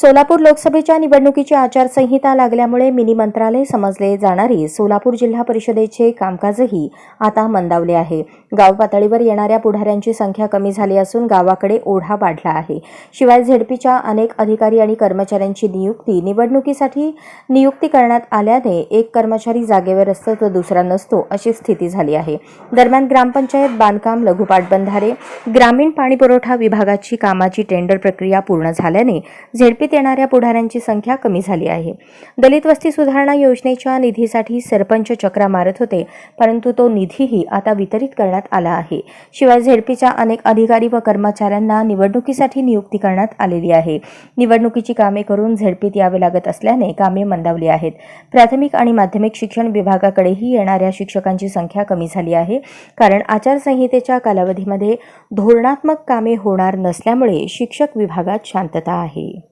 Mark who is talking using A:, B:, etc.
A: सोलापूर लोकसभेच्या निवडणुकीची आचारसंहिता लागल्यामुळे मिनी मंत्रालय समजले जाणारे सोलापूर जिल्हा परिषदेचे कामकाजही आता मंदावले आहे. गाव पातळीवर येणाऱ्या पुढाऱ्यांची संख्या कमी झाली असून गावाकडे ओढा वाढला आहे. शिवाय झेडपीच्या अनेक अधिकारी आणि कर्मचाऱ्यांची नियुक्ती निवडणुकीसाठी नियुक्ती करण्यात आल्याने एक कर्मचारी जागेवर असतो तर दुसरा नसतो अशी स्थिती झाली आहे. दरम्यान ग्रामपंचायत बांधकाम लघुपाटबंधारे ग्रामीण पाणीपुरवठा विभागाची कामाची टेंडर प्रक्रिया पूर्ण झाल्याने झेडपी झेडपीत येणाऱ्या पुढाऱ्यांची संख्या कमी झाली आहे. दलित वस्ती सुधारणा योजनेच्या निधीसाठी सरपंच चक्रा मारत होते परंतु तो निधीही आता वितरित करण्यात आला आहे. शिवाय झेडपीच्या अनेक अधिकारी व कर्मचाऱ्यांना निवडणुकीसाठी नियुक्ती करण्यात आलेली आहे. निवडणुकीची कामे करून झेडपीत यावे लागत असल्याने कामे मंदावली आहेत. प्राथमिक आणि माध्यमिक शिक्षण विभागाकडेही येणाऱ्या शिक्षकांची संख्या कमी झाली आहे कारण आचारसंहितेच्या कालावधीमध्ये धोरणात्मक कामे होणार नसल्यामुळे शिक्षक विभागात शांतता आहे.